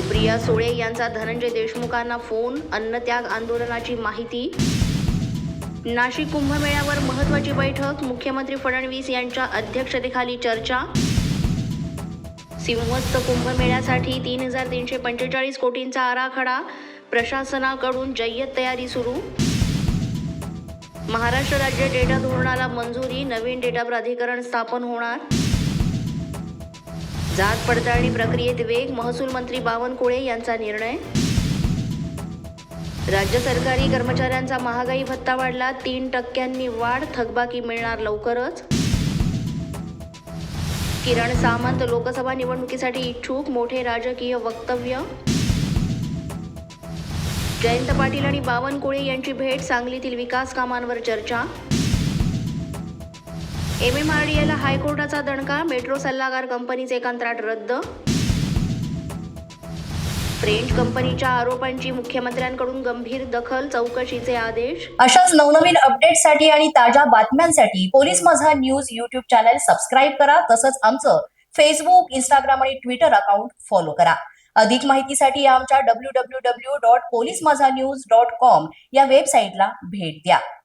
सुप्रिया सुळे यांचा धनंजय देशमुखांना फोन अन्नत्याग आंदोलनाची माहिती. नाशिक कुंभमेळ्यावर महत्वाची बैठक मुख्यमंत्री फडणवीस यांच्या अध्यक्षतेखाली चर्चा. सिंहस्थ कुंभमेळ्यासाठी तीन हजार तीनशे पंचेचाळीस कोटींचा आराखडा प्रशासनाकडून जय्यत तयारी सुरू. महाराष्ट्र राज्य डेटा धोरणाला मंजुरी नवीन डेटा प्राधिकरण स्थापन होणार. जात पडताळणी प्रक्रियेत वेग महसूल मंत्री बावनकुळे यांचा निर्णय? राज्य सरकारी कर्मचाऱ्यांचा महागाई भत्ता वाढला तीन टक्क्यांनी वाढ थकबाकी मिळणार लवकरच? किरण सामंत लोकसभा निवडणुकीसाठी इच्छुक मोठे राजकीय वक्तव्य? जयंत पाटील आणि बावनकुळे यांची भेट सांगलीतील विकास कामांवर चर्चा? एम एम आर डी एला हायकोर्टाचा दणका मेट्रो सल्लागार कंपनीचे कंत्राट रद्द? फ्रेंच कंपनीच्या आरोपांची मुख्यमंत्र्यांकडून गंभीर दखल चौकशीचे आदेश? अशाच नवनवीन अपडेट्ससाठी आणि ताज्या बातम्यांसाठी police Majha news YouTube channel subscribe करा. तसंच आमचं फेसबुक इंस्टाग्राम आणि ट्विटर अकाउंट फॉलो करा. अधिक माहितीसाठी आमच्या W W W dot police Majha news dot com या वेबसाईटला भेट द्या.